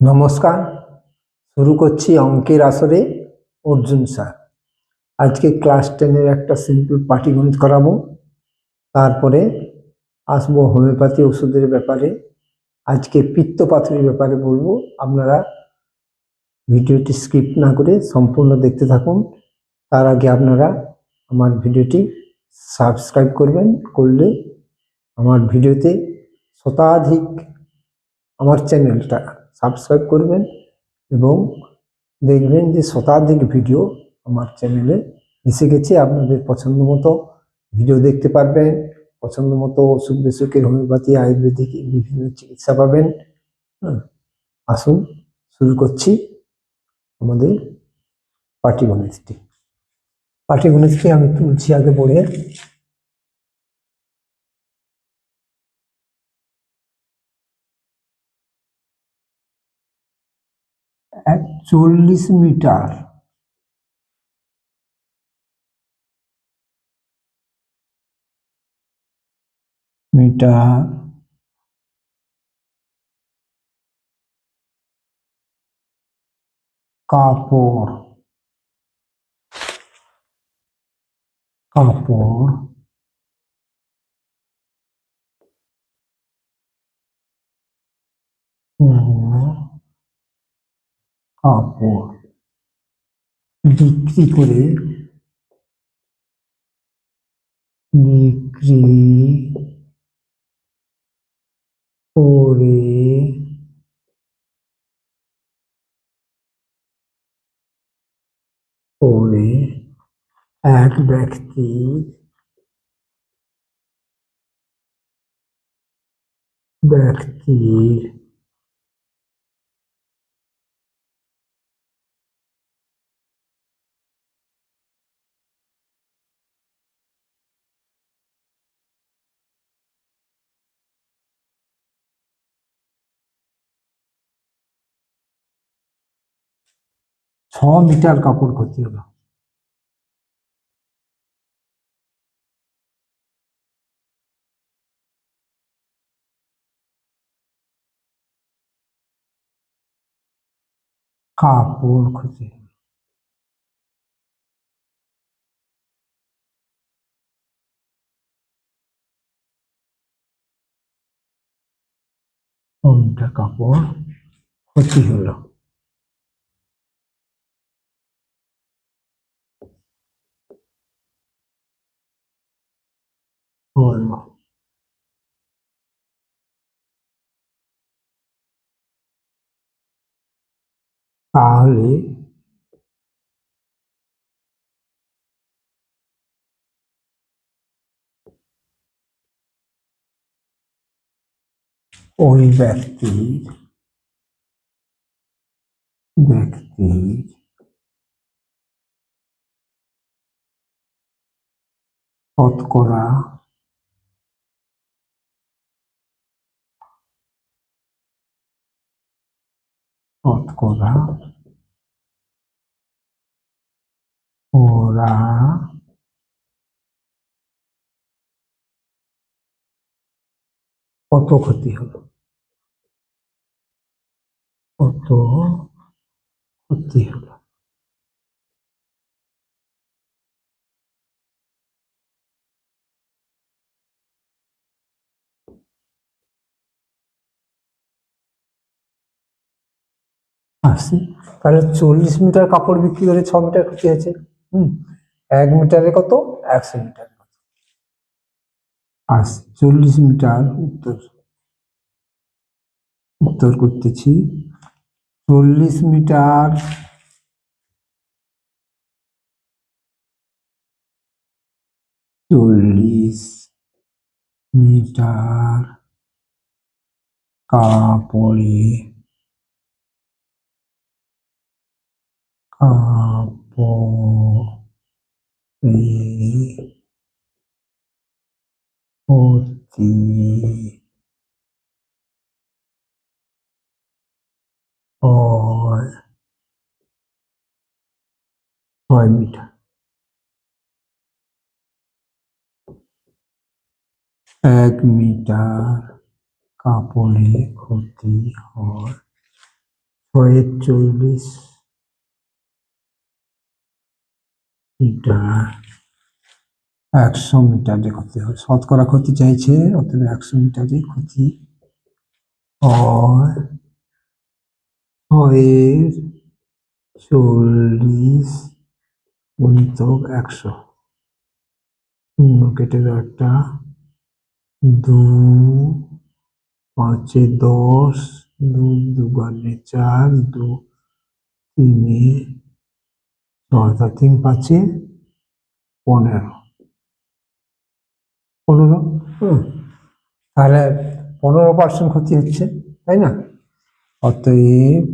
নমস্কার। শুরু করছি অঙ্কের আসরে। অর্জুন স্যার, আজকে ক্লাস টেনের একটা সিম্পল পাটিগণিত করাবো। তারপরে আসব হোমিওপ্যাথি ওষুধের ব্যাপারে। আজকে পিত্তপাথরের ব্যাপারে বলব। আপনারা ভিডিওটি স্কিপ না করে সম্পূর্ণ দেখতে থাকুন। তার আগে আপনারা আমার ভিডিওটি সাবস্ক্রাইব করবেন। করলে আমার ভিডিওতে শতাধিক আমার চ্যানেলটা সাবস্ক্রাইব করবেন এবং দেখবেন যে শতাধিক ভিডিও আমার চ্যানেলে এসে গেছে। আপনাদের পছন্দ মতো ভিডিও দেখতে পারবেন, পছন্দ মতো অসুখ বিসুখের হোমিওপ্যাথি, আয়ুর্বেদিক বিভিন্ন চিকিৎসা পাবেন। আসুন শুরু করছি আমাদের পাটিগণিতটি। পাটিগণিতটি আমি তুলছি আগে পড়ে এক চল্লিশ মিটার। মিটার। কাপড়। কাপড়। ও কাপড় বিক্রি করে বিক্রি করে করে এক ব্যক্তি ব্যক্তির ছ মিটার কাপড় ক্ষতি হলো। কাপড় ক্ষতি কোনটা কাপড় ক্ষতি হলো? হলো তাহলে ওই ব্যক্তির ব্যক্তির শতকরা শতকরা ওরা কত ক্ষতি হলো কত আসি। তাহলে চল্লিশ মিটার কাপড় বিক্রি করে ছ মিটার ক্ষতি হয়েছে। হুম, এক মিটারে কত? একশো মিটার কত? আসি। চল্লিশ মিটার উত্তর। উত্তর করতেছি। চল্লিশ মিটার চল্লিশ মিটার কাপড়ে ক্ষতি হয় ছয় মিটার এক মিটার কাপড়ে ক্ষতি হয়। ছয়ের চল্লিশ এটা একশো মিটারে ক্ষতি হয়। শতকরা ক্ষতি চাইছে, অতএব একশো মিটারে ক্ষতি হয়। ছয়ের চল্লিশ গুণিতক একশো। শূন্য কেটে দাও একটা দু পাঁচে দশ, দু দুগুণে চার, দু তিনে ছয় তা তিন পাঁচে পনেরো। পনেরো? তাহলে পনেরো পার্সেন্ট ক্ষতি হচ্ছে, তাই না? অতএব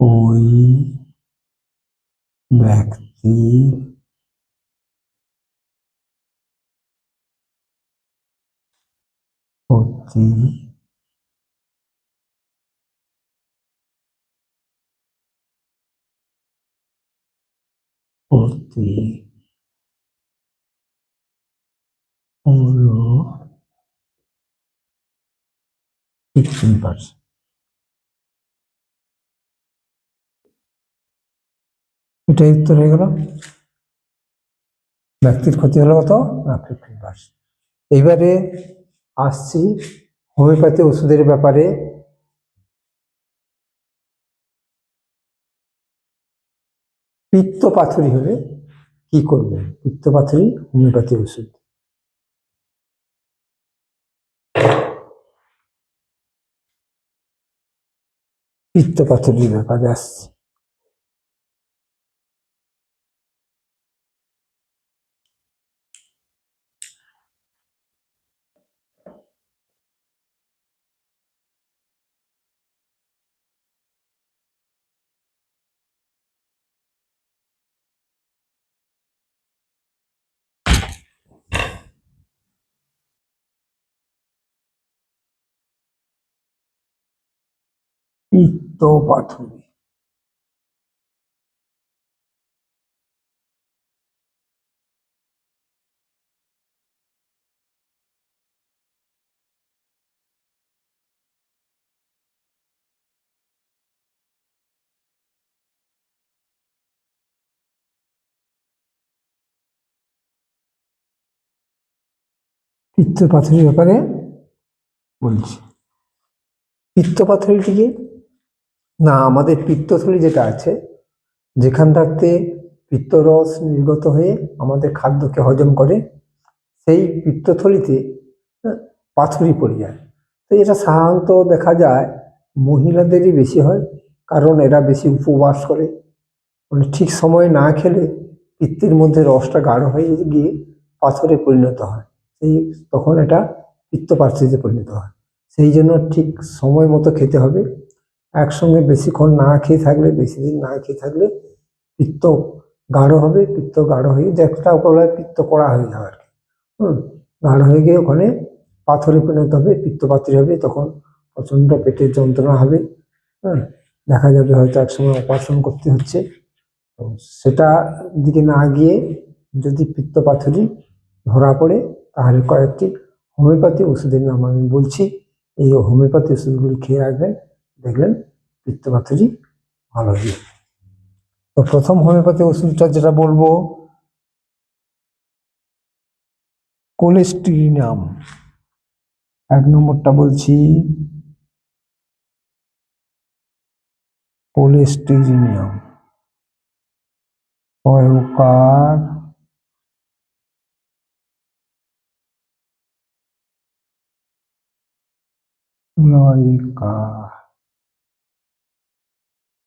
ওই ব্যক্তি ক্ষতি ক্ষতি হলো ফিফটিন পার্সেন্ট এটাই উত্তর হয়ে গেল। ব্যক্তির ক্ষতি হলো কত? না ফিফটিন পার্সেন্ট এইবারে আসছি হোমিওপ্যাথি ওষুধের ব্যাপারে পিত্ত পাথরি হলে কি করবে? পিত্ত পাথরি হোমিওপ্যাথি ওষুধ। পিত্ত পাথরির ব্যাপারে আসছে। পিত্ত পাথরি। পিত্ত পাথরির ব্যাপারে বলছি। পিত্ত পাথরিটি কি? না, আমাদের পিত্তথলি যেটা আছে, যেখান থাকতে পিত্তরস নির্গত হয়ে আমাদের খাদ্যকে হজম করে, সেই পিত্তথলিতে পাথরি পড়ে যায়। তো এটা সাধারণত দেখা যায়, মহিলাদেরই বেশি হয়, কারণ এরা বেশি উপবাস করে। মানে ঠিক সময়ে না খেলে পিত্তের মধ্যে রসটা গাঢ় হয়ে গিয়ে পাথরে পরিণত হয়। সেই, তখন এটা পিত্তপাথরিতে পরিণত হয়। সেই জন্য ঠিক সময় মতো খেতে হবে। একসঙ্গে বেশিক্ষণ না খেয়ে থাকলে বেশি দিন না খেয়ে থাকলে পিত্ত গাঢ় হবে, পিত্ত গাঢ় হয়ে যেটা বলা পিত্ত করা হয়ে যাবে আর কি। হুম, গাঢ় হয়ে গিয়ে ওখানে পাথরে পরিণত হবে, পিত্তপাথরি হবে, তখন প্রচণ্ড পেটের যন্ত্রণা হবে। হ্যাঁ দেখা যাবে হয়তো একসময় অপারেশন করতে হচ্ছে। তো সেটা দিকে না গিয়ে যদি পিত্তপাথরি ধরা পড়ে, তাহলে কয়েকটি হোমিওপ্যাথি ওষুধের নাম আমি বলছি। এই হোমিওপ্যাথি ওষুধগুলি খেয়ে রাখবেন, দেখবেন পিত্তপাথরি ভালো যাবে। তো প্রথম হোমিওপ্যাথি ওষুধটা যেটা বলব, কোলেস্টিরিনাম। এক নম্বরটা বলছি কোলেস্টিরিনিয়াম প্রয়োগকার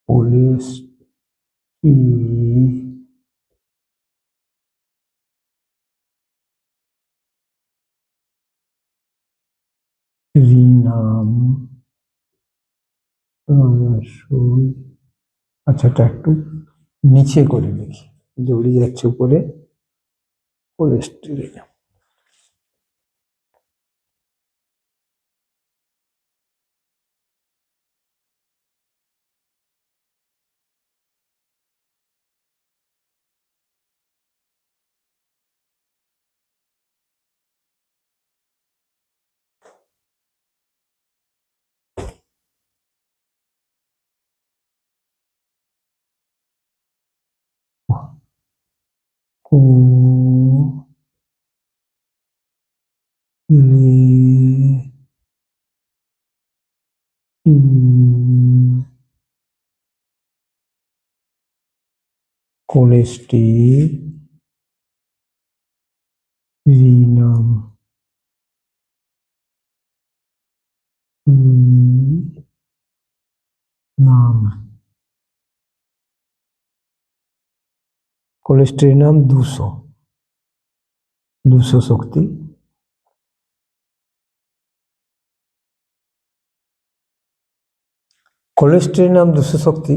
লয়িকা কোলেস্টি রিনাম রসই আচ্ছা এটা একটু নিচে করে লিখি জড়িয়ে যাচ্ছে উপরে কোলেস্টেরিন কো লে ই কোলেস্টি রিনাম কোলেস্টেরিনাম দুশো। দুশো শক্তি। কোলেস্টেরিনাম দুশো শক্তি।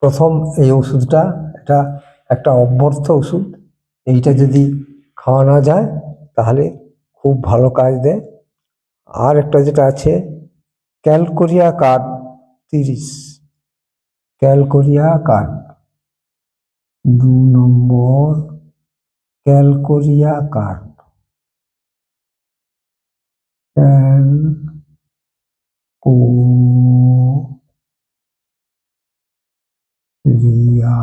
প্রথম এই ওষুধটা এটা একটা অব্যর্থ ওষুধ। এইটা যদি খাওয়ানো যায়, তাহলে খুব ভালো কাজ দেয়। আর একটা যেটা আছে, ক্যালকোরিয়া কার্ড তিরিশ। ক্যালকোরিয়া কার্ড। দু নম্বর ক্যালকোরিয়া কার্ড ক্যাল কো রিয়া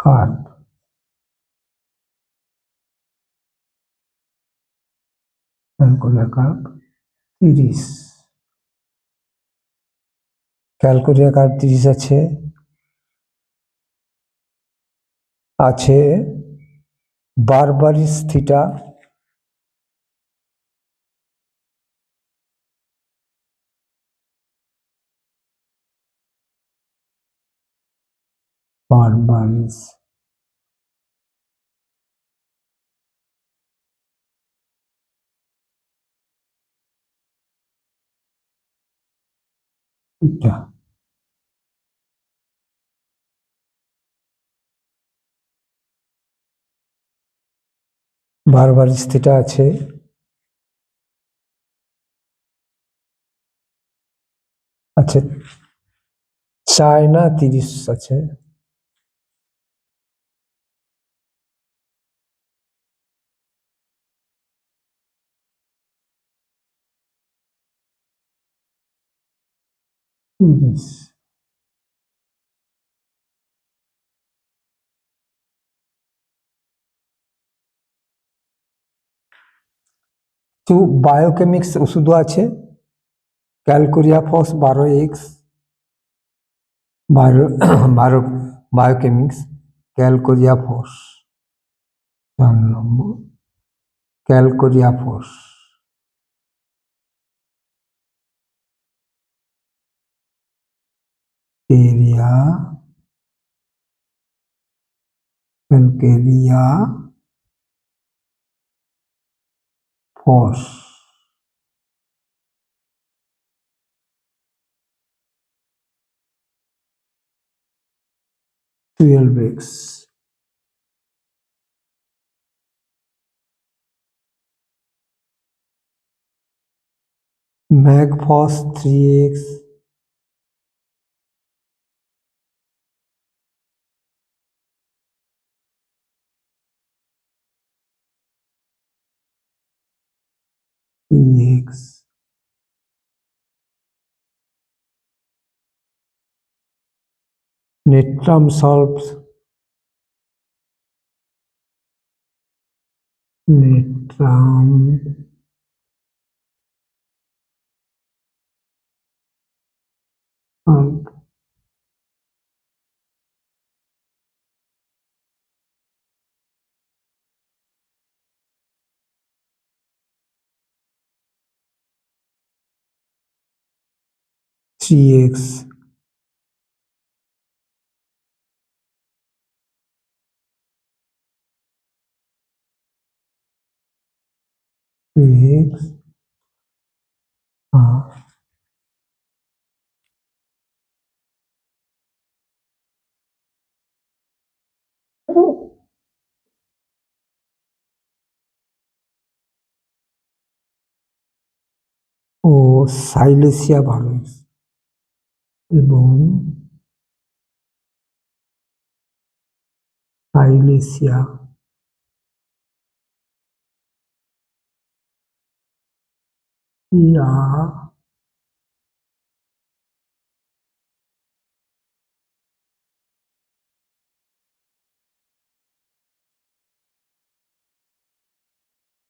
কার্ড ক্যালকোরিয়া কার্ড তিরিশ ক্যালকোরিয়া তিরিশ আছে। আছে বারবারিস থিটা। বারবারিস। থিটা বারবারিস থিটা আছে। আচ্ছা চায়না তিরিশ আছে। তিরিশ। তো বায়োকেমিক্স ওষুধও আছে। ক্যালকোরিয়া ফস বারো এক্স বারো বারো বায়োকেমিক্স ক্যালকোরিয়া ফস চার নম্বর ক্যালকোরিয়া ফস এরিয়া calcarea horse twelve x magpos 3x weeks netram. solves solve three x x আর ও সাইলেসিয়া É bom. Para iniciar. E a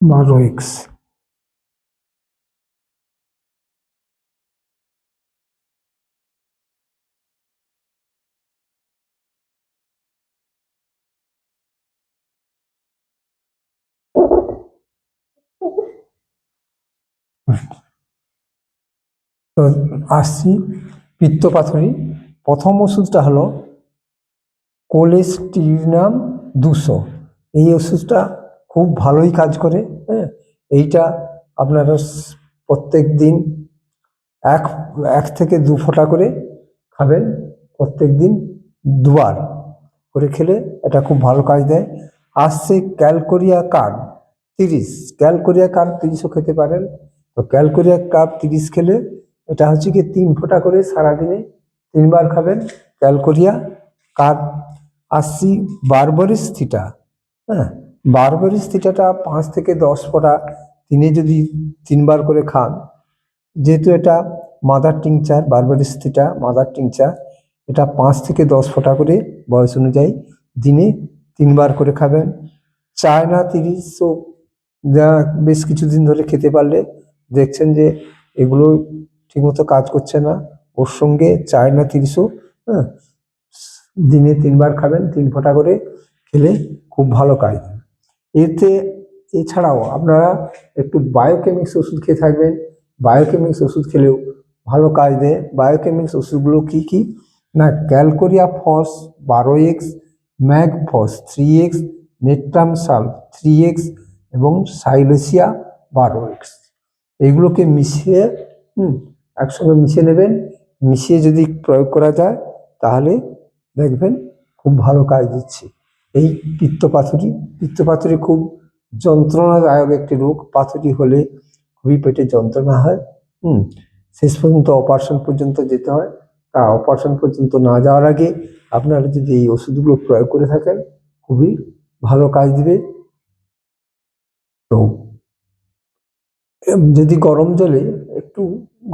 Maroix. তো আসছি পিত্তপাথরি। প্রথম ওষুধটা হলো কোলেস্টিনাম দুশো। এই ওষুধটা খুব ভালোই কাজ করে হ্যাঁ? এইটা আপনারা প্রত্যেক দিন এক এক থেকে দু ফোঁটা করে খাবেন প্রত্যেক দিন দুবার করে খেলে এটা খুব ভালো কাজ দেয়। আসছে ক্যালকোরিয়া কার্ড তিরিশ। ক্যালকোরিয়া কার্ড তিরিশও খেতে পারেন। তো ক্যালকোরিয়া কার্ড তিরিশ খেলে এটা হচ্ছে কি তিন ফোঁটা করে সারাদিনে তিনবার খাবেন ক্যালকোরিয়া কার্ড আসছি বারবারিস থিটা। হ্যাঁ বারবারিস থিটাটা পাঁচ থেকে দশ ফোঁটা দিনে যদি তিনবার করে খান, যেহেতু এটা মাদার টিংচার, বারবারিস থিটা, মাদার টিংচার, এটা পাঁচ থেকে দশ ফোঁটা করে বয়স অনুযায়ী দিনে তিনবার করে খাবেন। চায়না তিরিশও বেশ কিছুদিন ধরে খেতে পারলে দেখছেন যে এগুলো ঠিকমতো কাজ করছে না। ওর সঙ্গে চায়না তিরিশও হ্যাঁ? দিনে তিনবার খাবেন, তিন ফোঁটা করে খেলে খুব ভালো কাজ। এতে, এছাড়াও আপনারা একটু বায়োকেমিক্স ওষুধ খেয়ে থাকবেন। বায়োকেমিক্স ওষুধ খেলেও ভালো কাজ দেয়। বায়োকেমিক্স ওষুধগুলো কি কি? না, ক্যালকোরিয়া ফস, বারো X, mag phos, three X, natrum sul, three X এবং সাইলেসিয়া, বারো এক্স। এইগুলোকে মিশিয়ে, হুম একসঙ্গে মিশিয়ে নেবেন। মিশিয়ে যদি প্রয়োগ করা যায়, তাহলে দেখবেন খুব ভালো কাজ দিচ্ছে। এই পিত্তপাথরি পিত্তপাথরি খুব যন্ত্রণাদায়ক একটি রোগ। পাথরি হলে খুবই পেটে যন্ত্রণা হয়, হুম, শেষ পর্যন্ত অপারেশন পর্যন্ত যেতে হয়। তা অপারেশন পর্যন্ত না যাওয়ার আগে আপনারা যদি এই ওষুধগুলো প্রয়োগ করে থাকেন, খুবই ভালো কাজ দিবে। তো, যদি গরম জলে একটু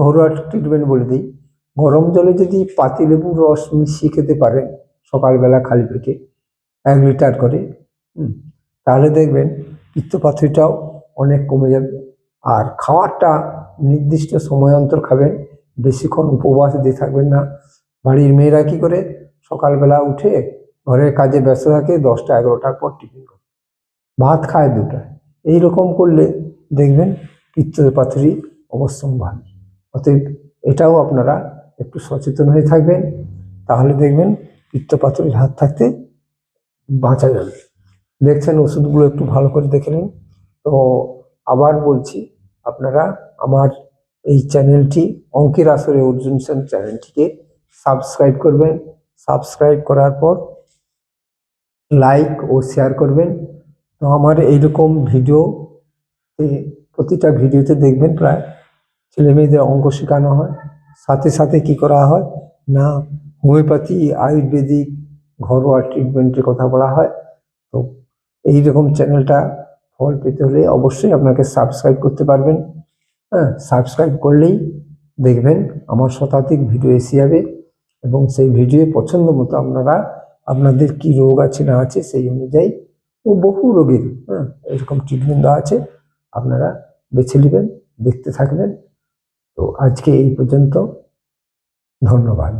ঘরোয়া ট্রিটমেন্ট বলে দিই। গরম জলে যদি পাতিলেবুর রস মিশিয়ে খেতে পারেন, সকালবেলা খালি পেটে এক লিটার করে তাহলে দেখবেন পিত্তপাথরিটাও অনেক কমে যাবে। আর খাওয়ারটা নির্দিষ্ট সময় অন্তর খাবেন, বেশিক্ষণ উপবাস দিয়ে থাকবেন না। বাড়ির মেয়েরা কি করে? সকালবেলা উঠে ঘরের কাজে ব্যস্ত থাকে, দশটা এগারোটার পর টিফিন করে। ভাত খায় দুটায় এইরকম করলে দেখবেন পিত্ত পাথরি অবশ্যম্ভাবী। অতএব এটাও আপনারা একটু সচেতন হয়ে থাকবেন। তাহলে দেখবেন পিত্ত পাথরির হাত থাকতে বাঁচা যাবে। দেখছেন ওষুধগুলো একটু ভালো করে দেখে নিন। তো আবার বলছি, আপনারা আমার এই চ্যানেলটি, অঙ্কের আসরে অর্জুন সেন চ্যানেলটিকে সাবস্ক্রাইব করবেন। সাবস্ক্রাইব করার পর লাইক ও শেয়ার করবেন। তো আমার এইরকম ভিডিও প্রতিটা ভিডিওতে দেখবেন প্রায় ছেলে মেয়েদের অঙ্ক শেখানো হয়। সাথে সাথে কি করা হয়? না, হোমিওপ্যাথি, আয়ুর্বেদিক, ঘরোয়া ট্রিটমেন্টের কথা বলা হয়। তো এই রকম চ্যানেলটা ফল পেতে হলে অবশ্যই আপনাকে সাবস্ক্রাইব করতে পারবেন। হ্যাঁ সাবস্ক্রাইব করলেই দেখবেন আমার শতাধিক ভিডিও এসে যাবে এবং সেই ভিডিও পছন্দ মতো আপনারা, আপনাদের কি রোগ আছে, না আছে, সেই অনুযায়ী ও বহু রোগের হ্যাঁ এরকম ট্রিটমেন্ট দেওয়া আছে। আপনারা বেছে নেবেন, দেখতে থাকবেন। তো আজকে এই পর্যন্ত ধন্যবাদ।